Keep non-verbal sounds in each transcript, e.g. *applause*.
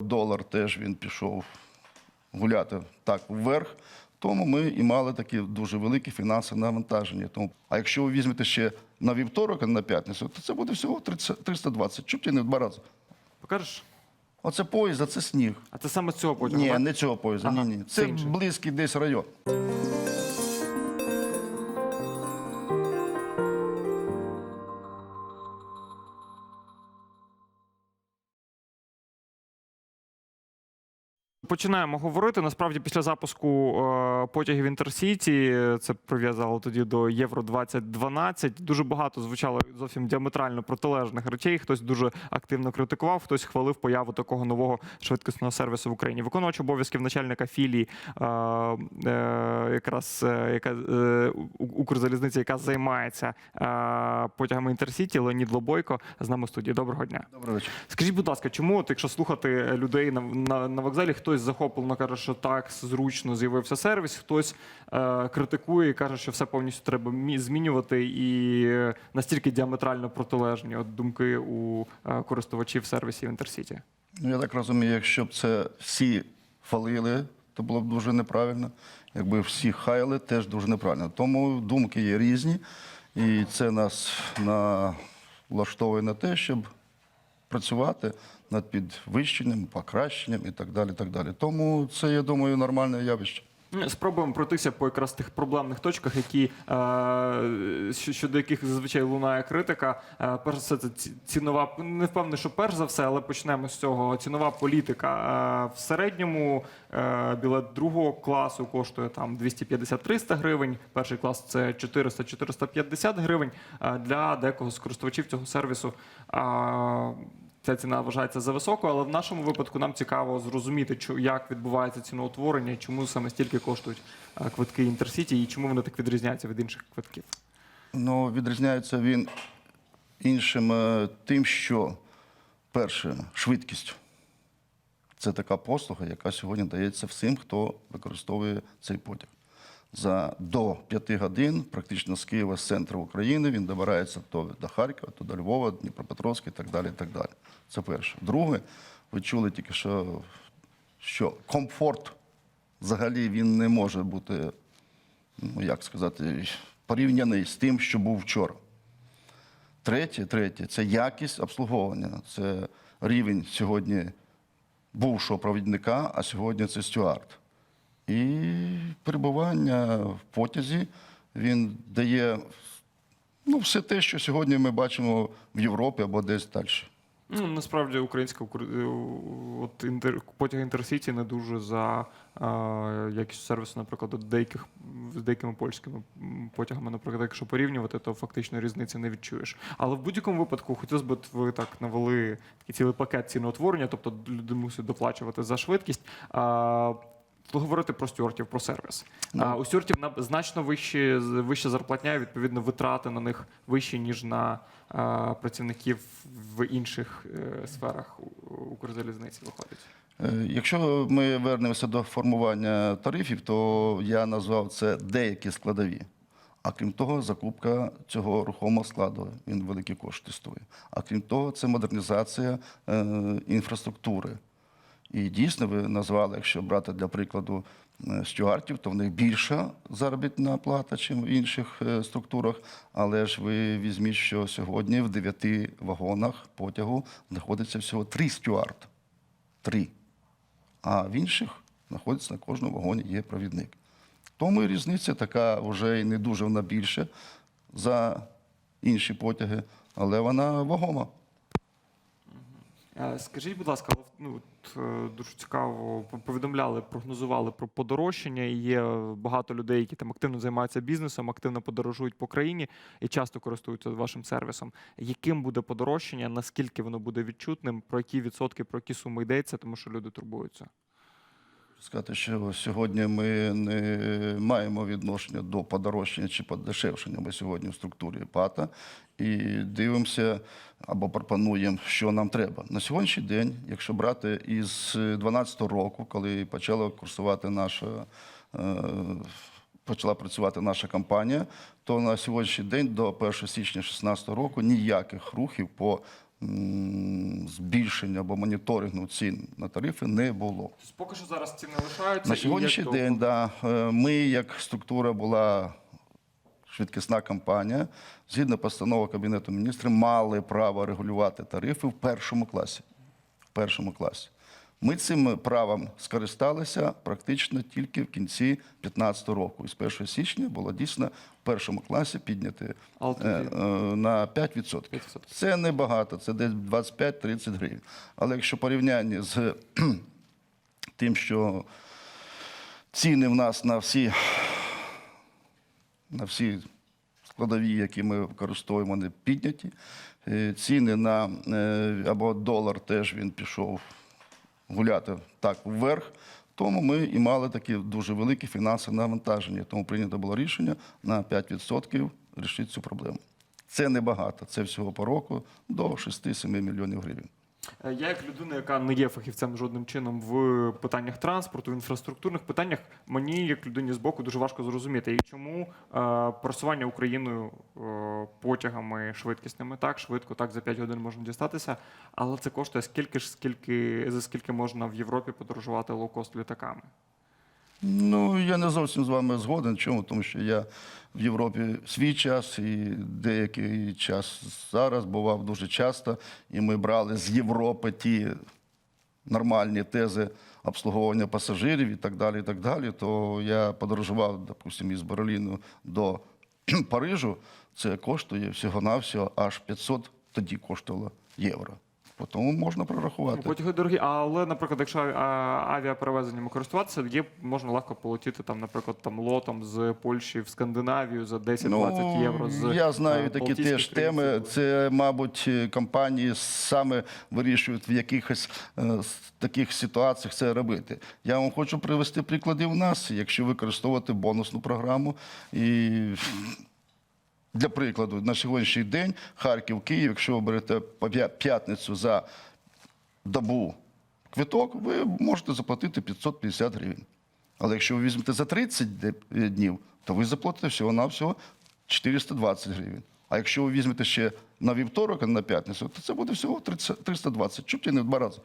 Долар теж він пішов гуляти так вверх. Тому ми і мали такі дуже великі фінансові навантаження. Тому, а якщо ви візьмете ще на вівторок, а не на п'ятницю, то це буде всього 30, 320, чуть не в два рази. Покажеш? Оце поїзд, а це сніг. А це саме цього потягу? Ні, так? не цього поїзда. Ага, ні, ні. це Це близький десь район. Починаємо говорити. Насправді, після запуску е, потягів Інтерсіті, це прив'язало тоді до Євро 2012. Дуже багато звучало зовсім діаметрально протилежних речей. Хтось дуже активно критикував, хтось хвалив появу такого нового швидкісного сервісу в Україні. Виконувач обов'язків начальника філії, е, е, якраз яка е, У- яка займається потягами Інтерсіті, Леонід Лобойко з нами в студії. Доброго дня. Добрий вечір. Скажіть, будь ласка, чому, от, якщо слухати людей на, на, на вокзалі, хтось захоплено каже, що так зручно з'явився сервіс, хтось е, критикує і каже, що все повністю треба змінювати, і е, настільки діаметрально протилежні от думки у е, користувачів сервісів Інтерсіті. Ну, я так розумію, якщо б це всі хвалили, то було б дуже неправильно. Якби всі хаяли, теж дуже неправильно. Тому думки є різні, і це нас на... влаштовує на те, щоб працювати над підвищенням, покращенням і так далі. так далі. Тому це, я думаю, нормальне явище. Ну, Спробуємо пройтися по якраз тих проблемних точках, які е, щодо яких зазвичай лунає критика. Е, перш за все, це цінова не впевнений, що перш за все, але почнемо з цього. Цінова політика. Е, в середньому білет другого класу коштує там 250-300 гривень. Перший клас це 400-450 гривень. Для декого з користувачів цього сервісу. Ця ціна вважається за високою, але в нашому випадку нам цікаво зрозуміти, як відбувається ціноутворення, чому саме стільки коштують е, квитки Інтерсіті і чому вони так відрізняються від інших квитків. Ну, відрізняється він іншим е, тим, що перше, швидкість. Це така послуга, яка сьогодні дається всім, хто використовує цей потяг. За до п'яти годин, практично з Києва, з центру України, він добирається то до Харкова, то до Львова, Дніпропетровська і так далі. і так далі. Це перше. Друге, ви чули тільки, що, що комфорт взагалі він не може бути ну як сказати, порівняний з тим, що був вчора. Третє, третє це якість обслуговування. Це рівень сьогодні бувшого провідника, а сьогодні це стюард. І перебування в потязі він дає ну, все те, що сьогодні ми бачимо в Європі або десь далі. Ну насправді українська укр- е, от інтер потяг Інтерсіті не дуже за е, якістю сервісу, наприклад, деяких з деякими польськими потягами, наприклад, якщо порівнювати, то фактично різниці не відчуєш. Але в будь-якому випадку хотілося б, ви так навели такий цілий пакет ціноутворення, тобто люди мусять доплачувати за швидкість. А, Говорити про стюартів, про сервіс. А у стюартів на значно вищі вища зарплатня, і, відповідно, витрати на них вищі, ніж на а, працівників в інших е, сферах Укрзалізниці виходить. Е, Якщо ми вернемося до формування тарифів, то я назвав це деякі складові. А крім того, закупка цього рухомого складу він великі кошти стоїть. А крім того, це модернізація е, інфраструктури. І дійсно, ви назвали, якщо брати для прикладу е, стюартів, то в них більша заробітна плата, ніж в інших е, структурах. Але ж ви візьміть, що сьогодні в дев'яти вагонах потягу знаходиться всього три стюард. Три. А в інших знаходиться на кожному вагоні є провідник. Тому і різниця така вже і не дуже вона більша за інші потяги, але вона вагома. Е, Скажіть, будь ласка, ну, е, дуже цікаво, повідомляли, прогнозували про подорожчання. Є багато людей, які там активно займаються бізнесом, активно подорожують по країні і часто користуються вашим сервісом. Яким буде подорожчання? Наскільки воно буде відчутним? Про які відсотки, про які суми йдеться, тому що люди турбуються? Сказати, що сьогодні ми не маємо відношення до подорожчання чи подешевшення. Ми сьогодні в структурі ПАТа і дивимося або пропонуємо, що нам треба. На сьогоднішній день, якщо брати із 2012 року, коли почала курсувати наша. е, Почала працювати наша компанія, то на сьогоднішній день до 1 січня 2016 року ніяких рухів по збільшення або моніторингу цін на тарифи не було. Тобто поки що зараз ціни лишаються. На сьогоднішній день, да, е, ми, як структура, була швидкісна компанія, згідно постанови Кабінету міністрів, мали право регулювати тарифи в першому класі. В першому класі. Ми цим правом скористалися практично тільки в кінці 2015 року. І з 1 січня було дійсно першому класі підняти е, е, на 5%. 5%. Це небагато, це десь 25-30 гривень. Але якщо порівняння з тим, що ціни в нас на всі, на всі складові, які ми використовуємо, вони підняті. Е, Ціни на або долар теж він пішов гуляти так вверх. Тому ми і мали такі дуже великі фінансові навантаження. Тому прийнято було рішення на 5% рішити цю проблему. Це небагато, це всього по року до 6-7 мільйонів гривень. Е, Я, як людина, яка не є фахівцем жодним чином в питаннях транспорту, в інфраструктурних питаннях, мені, як людині з боку, дуже важко зрозуміти, і чому е, просування Україною е, потягами швидкісними так швидко, так за 5 годин можна дістатися, але це коштує скільки ж, скільки за скільки можна в Європі подорожувати лоукост літаками. Ну, я не зовсім з вами згоден. Чому? Тому що я в Європі свій час і деякий час зараз бував дуже часто, і ми брали з Європи ті нормальні тези обслуговування пасажирів і так далі. І так далі. То я подорожував, допустимо, із Берліну до *clears throat* Парижу. Це коштує всього-навсього аж 500, тоді коштувало євро. Тому можна Ну, прорахувати. Потяги дорогі, але, наприклад, якщо а, авіаперевезеннями користуватися, є можна легко полетіти там, наприклад, там лотом з Польщі в Скандинавію за 10-20 євро. З Ну, Я знаю е, такі теж теми. Це, мабуть, е, компанії саме вирішують в якихось е, таких ситуаціях це робити. Я вам хочу привести приклади у нас, якщо використовувати бонусну програму. І для прикладу, на сьогоднішній день Харків, Київ, якщо ви берете п'ятницю за добу квиток, ви можете заплатити 550 гривень. Але якщо ви візьмете за 30 е, днів, то ви заплатите всього-навсього 420 гривень. А якщо ви візьмете ще на вівторок, а не на п'ятницю, то це буде всього 30 320, чуть ли не в два рази.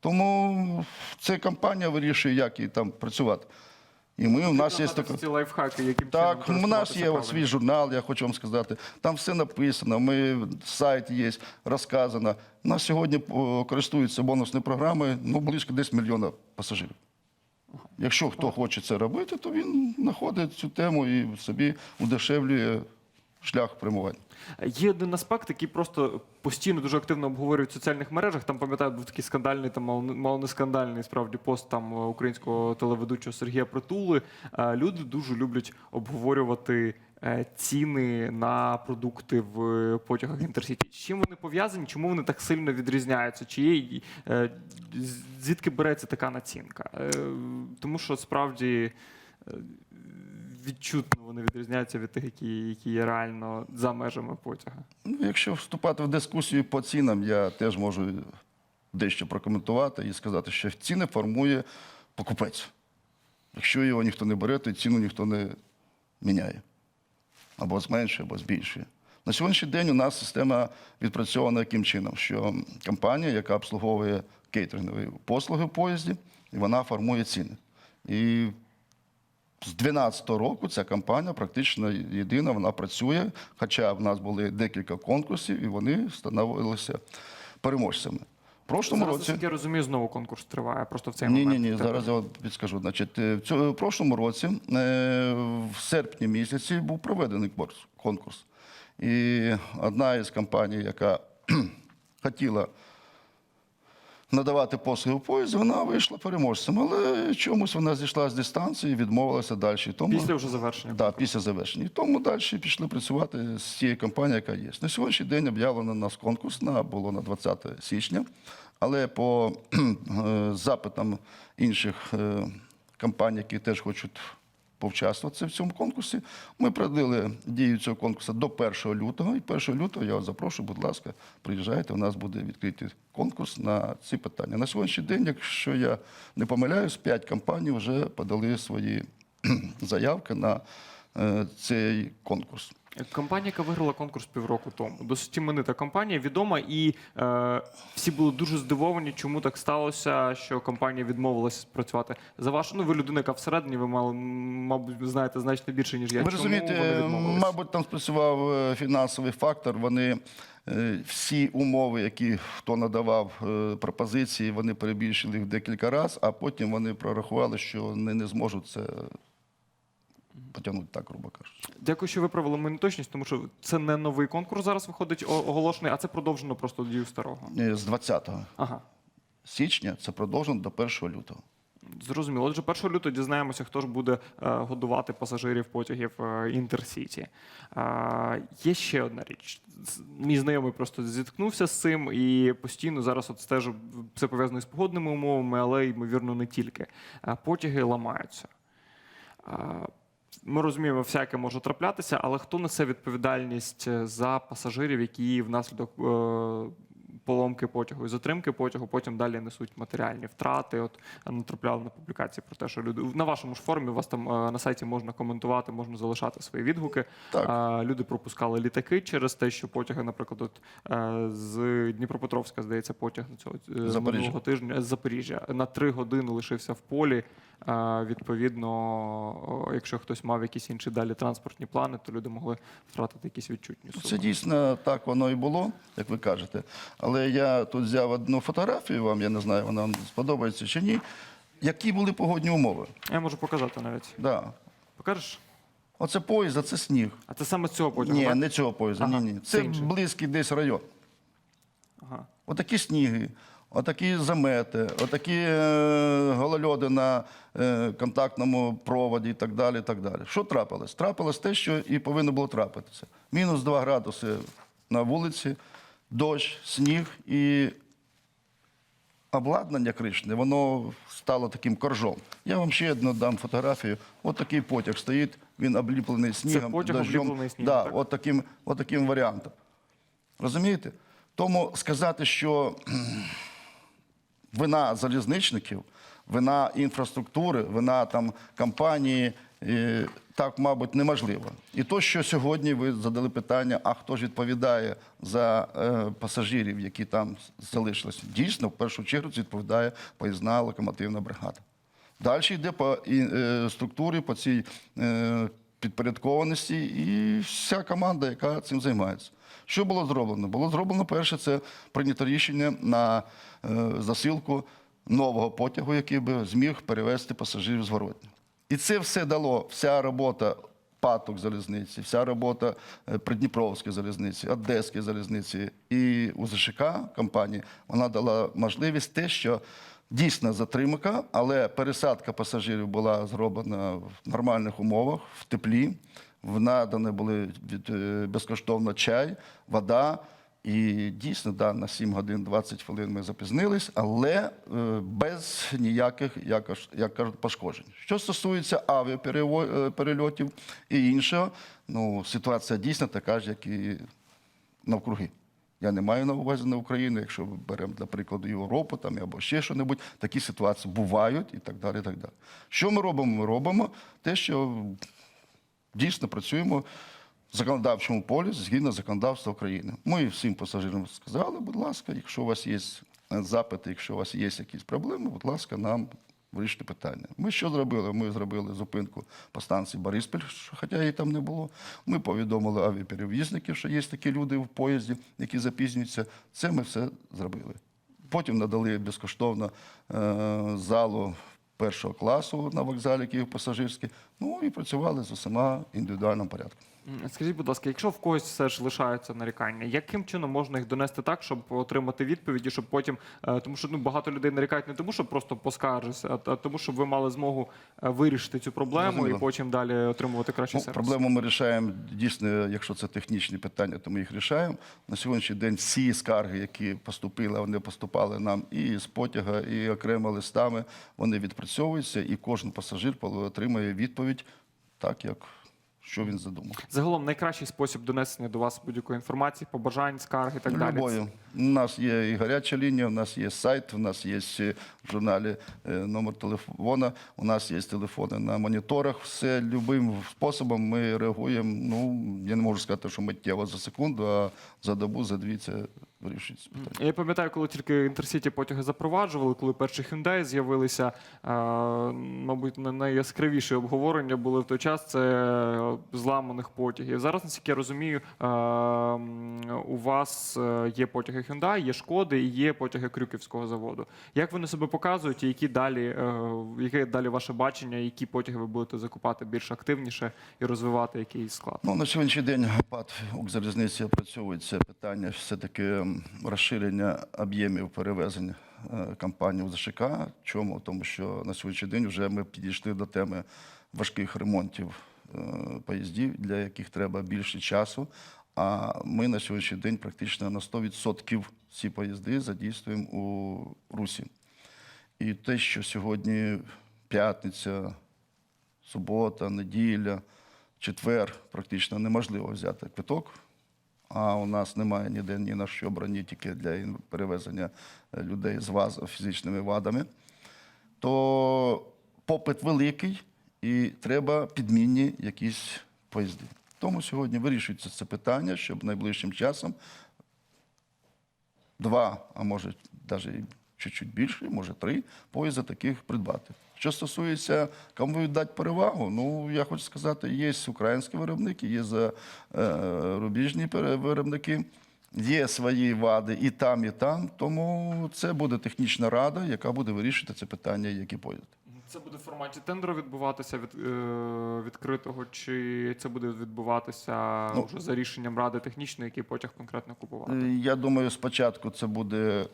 Тому ця компанія вирішує, як їй там працювати. І ми, у нас є такі така. ці лайфхаки, яким Так, у нас є от свій журнал, я хочу вам сказати. Там все написано. Ми сайт є, розказано. У нас сьогодні користуються бонусною програми. ну, близько десь мільйона пасажирів. Якщо хто хоче це робити, то він знаходить цю тему і собі удешевлює шлях прямування. Є один аспект, який просто постійно дуже активно обговорюють в соціальних мережах. Там пам'ятаю, був такий скандальний, там мало не- скандальний справді пост там е, українського телеведучого Сергія Притули. Е, Люди дуже люблять обговорювати е, ціни на продукти в потягах Інтерсіті. Чим вони пов'язані? Чому вони так сильно відрізняються? Чи є звідки береться така націнка? Тому що справді. Відчутно вони відрізняються від тих, які, які є реально за межами потяга. Ну, якщо вступати в дискусію по цінам, я теж можу дещо прокоментувати і сказати, що ціни формує покупець. Якщо його ніхто не бере, то ціну ніхто не міняє. Або зменшує, або збільшує. На сьогоднішній день у нас система відпрацьована яким чином, що компанія, яка обслуговує кейтерингові послуги в поїзді, і вона формує ціни. І з 2012 року ця компанія практично єдина, вона працює, хоча в нас були декілька конкурсів, і вони становилися переможцями. В прошлому Зараз, році. я розумію, знову конкурс триває. Просто в цей Ні, ні, момент. ні, Типу, зараз я вам підскажу. Значить, е, в цьому прошлому році, е, в серпні місяці, був проведений конкурс. І одна із компаній, яка *clears throat* хотіла надавати послуги в поїзді, вона вийшла переможцем. Але чомусь вона зійшла з дистанції, відмовилася далі. Тому... Після вже завершення. Да, після завершення. І тому далі пішли працювати з цією компанією, яка є. На сьогоднішній день об'явлено нас конкурс на було на 20 січня, але по *clears throat* е, запитам інших е, компаній, які теж хочуть повчаствувати в цьому конкурсі, ми продлили дію цього конкурсу до 1 лютого. І 1 лютого я вас запрошую, будь ласка, приїжджайте. У нас буде відкритий конкурс на ці питання. На сьогоднішній день, якщо я не помиляюсь, 5 компаній вже подали свої *clears throat* заявки на е, цей конкурс. Компанія, яка виграла конкурс півроку тому, досить іменита компанія, відома, і е, всі були дуже здивовані, чому так сталося, що компанія відмовилася працювати за вашу. Ну, ви людина, яка всередині, ви мали, мабуть, знаєте значно більше, ніж я. Ви розумієте, мабуть, там спрацював е, фінансовий фактор. Вони е, всі умови, які хто надавав е, пропозиції, вони перебільшили їх декілька разів, а потім вони прорахували, що вони не зможуть це потягнути так, грубо кажучи. Дякую, що ви провели мою точність, тому що це не новий конкурс зараз виходить оголошений, а це продовжено просто дію старого. Е, З 20 Ага. січня це продовжено до 1 лютого. Зрозуміло. Отже, 1 лютого дізнаємося, хто ж буде е, годувати пасажирів потягів е, Інтерсіті. Е, є ще одна річ. З- Мій знайомий просто зіткнувся з цим і постійно зараз от стежу це пов'язано з погодними умовами, але ймовірно не тільки. Е, потяги ламаються. Е, Ми розуміємо, всяке може траплятися, але хто несе відповідальність е, за пасажирів, які внаслідок е, поломки потягу і затримки потягу потім далі несуть матеріальні втрати? От натрапляли на публікації про те, що люди на вашому ж форумі у вас там е, на сайті можна коментувати, можна залишати свої відгуки. Так. Люди пропускали літаки через те, що потяги, наприклад, от, з Дніпропетровська, здається, потяг на цього Запоріжжя. минулого тижня з Запоріжжя на три години лишився в полі. Відповідно, якщо хтось мав якісь інші далі транспортні плани, то люди могли втратити якісь відчутні суми. Це дійсно так воно і було, як ви кажете. Але я тут взяв одну фотографію вам, я не знаю, вона вам сподобається чи ні. Які були погодні умови? Я можу показати навіть. Да. Покажеш? Оце поїзд, а це сніг. А це саме цього потягу? Ні, так? не цього поїзда, Ага, ні, ні. це Це близький десь район. Ага. Отакі сніги, отакі замети, отакі е, голольоди на е, контактному проводі і так далі. так далі. Що трапилось? Трапилось те, що і повинно було трапитися. Мінус 2 градуси на вулиці, дощ, сніг і обладнання кришне, воно стало таким коржом. Я вам ще одну дам фотографію. От такий потяг стоїть, він обліплений снігом. потяг дощом. обліплений снігом, Да, так? от таким, от таким варіантом. Розумієте? Тому сказати, що вина залізничників, вина інфраструктури, вина там компанії, так, мабуть, неможливо. І то, що сьогодні ви задали питання, а хто ж відповідає за е, пасажирів, які там залишилися, дійсно, в першу чергу відповідає поїзна локомотивна бригада. Далі йде по і, е, структурі, по цій е, підпорядкованості і вся команда, яка цим займається. Що було зроблено? Було зроблено перше, це прийнято рішення на е, засилку нового потягу, який би зміг перевезти пасажирів зворотні. І це все дало, вся робота паток залізниці, вся робота е, Придніпровської залізниці, Одеської залізниці і УЗШК компанії, вона дала можливість те, що дійсно затримка, але пересадка пасажирів була зроблена в нормальних умовах, в теплі. В надані були від, е, безкоштовно чай, вода. І дійсно, да, на 7 годин 20 хвилин ми запізнились, але е, без ніяких, як, пошкоджень. Що стосується авіаперельотів і іншого, ну, ситуація дійсно така ж, як і навкруги. Я не маю на увазі на Україну, якщо ми беремо, для прикладу, Європу там, або ще що-небудь, такі ситуації бувають і так далі. І так далі. Що ми робимо? Ми робимо те, що дійсно працюємо в законодавчому полі згідно законодавства України. Ми всім пасажирам сказали, будь ласка, якщо у вас є запити, якщо у вас є якісь проблеми, будь ласка, нам вирішити питання. Ми що зробили? Ми зробили зупинку по станції Бориспіль, хоча її там не було. Ми повідомили авіаперевізників, що є такі люди в поїзді, які запізнюються. Це ми все зробили. Потім надали безкоштовно е, залу першого класу на вокзалі Київ пасажирський. Ну і працювали з усіма індивідуальним порядком. Скажіть, будь ласка, якщо в когось все ж лишаються нарікання, яким чином можна їх донести так, щоб отримати відповіді, щоб потім, е, тому що ну багато людей нарікають не тому, щоб просто поскаржитися, а, тому, щоб ви мали змогу е, вирішити цю проблему Зрозуміло. і потім далі отримувати кращий Ну, сервіс. проблему ми рішаємо дійсно, якщо це технічні питання, то ми їх рішаємо. На сьогоднішній день всі скарги, які поступили, вони поступали нам і з потяга, і окремо листами, вони відпрацьовуються, і кожен пасажир отримує відповідь так, як що він задумав. Загалом найкращий спосіб донесення до вас будь-якої інформації, побажань, скарг і так далі. Любою, У нас є і гаряча лінія, у нас є сайт, у нас є в журналі е, номер телефона, у нас є телефони на моніторах. Все любим способом ми реагуємо. Ну я не можу сказати, що миттєво за секунду, а за добу, за дві це вирішується питання. Я пам'ятаю, коли тільки інтерсіті потяги запроваджували, коли перші Hyundai з'явилися, е, мабуть, на- найяскравіші обговорення були в той час це е, зламаних потягів. Зараз, наскільки я розумію, е, у вас є потяги Hyundai, є шкоди і є потяги Крюківського заводу. Як вони себе показують, і які далі, яке далі ваше бачення, які потяги ви будете закупати більш активніше і розвивати який склад? Ну, на сьогоднішній день ПАД Укрзалізниці опрацьовує це питання все-таки м, розширення об'ємів перевезень е, компанії в ЗШК. Чому? Тому що на сьогоднішній день вже ми підійшли до теми важких ремонтів е, поїздів, для яких треба більше часу. А ми на сьогоднішній день практично на 100% ці поїзди задійствуємо у Русі. І те, що сьогодні п'ятниця, субота, неділя, четвер практично неможливо взяти квиток. А у нас немає ніде ні на що броні, тільки для перевезення е, людей з ВАЗ фізичними вадами. То попит великий і треба підмінні якісь поїзди. Тому сьогодні вирішується це питання, щоб найближчим часом два, а може навіть чуть-чуть більше, може три поїзди таких придбати. Що стосується кому віддати перевагу, ну я хочу сказати, є українські виробники, є зарубіжні виробники, є свої вади і там, і там. Тому це буде технічна рада, яка буде вирішувати це питання, які поїзди. Це буде в форматі тендеру відбуватися від е, відкритого, чи це буде відбуватися Ну, вже за рішенням ради технічної, який потяг конкретно купувати? Е, Я думаю, спочатку це буде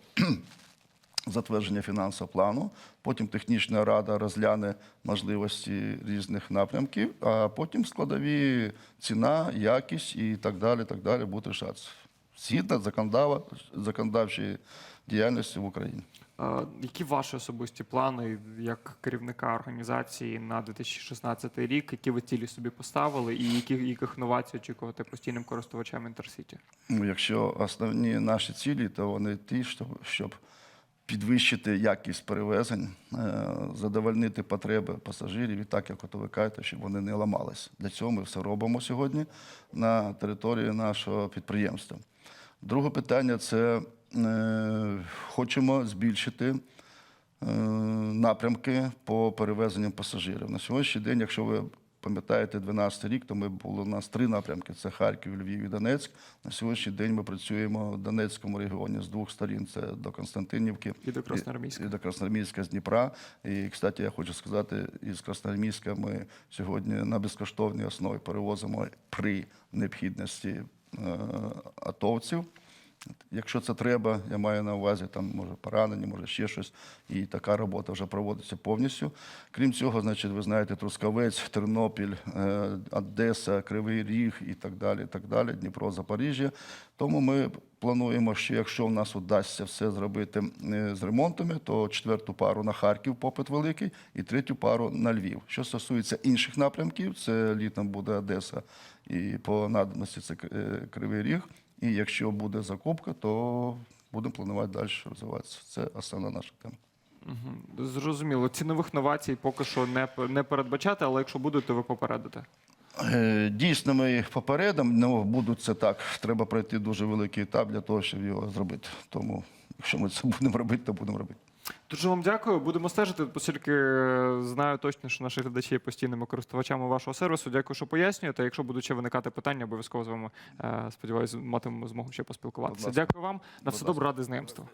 затвердження фінансового плану, потім технічна рада розгляне можливості різних напрямків, а потім складові ціна, якість і так далі, так далі будуть рішатися. Згідно законодавчої діяльності в Україні. Які ваші особисті плани як керівника організації на 2016 рік? Які ви цілі собі поставили, і які яких новацій очікувати постійним користувачам Інтерсіті? Ну, якщо основні наші цілі, то вони ті, щоб, щоб підвищити якість перевезень, е, задовольнити потреби пасажирів і так, як от ви кажете, щоб вони не ламались. Для цього ми все робимо сьогодні на території нашого підприємства. Друге питання це е, хочемо збільшити е, напрямки по перевезенню пасажирів. На сьогоднішній день, якщо ви пам'ятаєте 12 рік, то ми було у нас три напрямки: це Харків, Львів і Донецьк. На сьогоднішній день ми працюємо в Донецькому регіоні з двох сторін: це до Константинівки І до Красноармійська. і до Красноармійська з Дніпра. І, кстати, я хочу сказати, із Красноармійська ми сьогодні на безкоштовній основі перевозимо при необхідності е, атовців. Якщо це треба, я маю на увазі, там може поранені, може ще щось, і така робота вже проводиться повністю. Крім цього, значить, ви знаєте, Трускавець, Тернопіль, е, Одеса, Кривий Ріг і так далі, так далі, Дніпро, Запоріжжя. Тому ми плануємо, що якщо в нас вдасться все зробити е, з ремонтами, то четверту пару на Харків попит великий, і третю пару на Львів. Що стосується інших напрямків, це літом буде Одеса і по надобності це е, Кривий Ріг. І якщо буде закупка, то будемо планувати далі розвиватися. Це основна наша тема. Угу. Зрозуміло. Цінових новацій поки що не, не передбачати, але якщо будуть, то ви попередите. Е, Дійсно, ми їх попередимо, ну будуть це так. Треба пройти дуже великий етап для того, щоб його зробити. Тому, якщо ми це будемо робити, то будемо робити. Дуже вам дякую. Будемо стежити, оскільки е, знаю точно, що наші глядачі є постійними користувачами вашого сервісу. Дякую, що пояснюєте. Якщо будуть ще виникати питання, обов'язково з вами е, сподіваюся, матимемо змогу ще поспілкуватися. Дякую вам. На все добре, радий знайомству.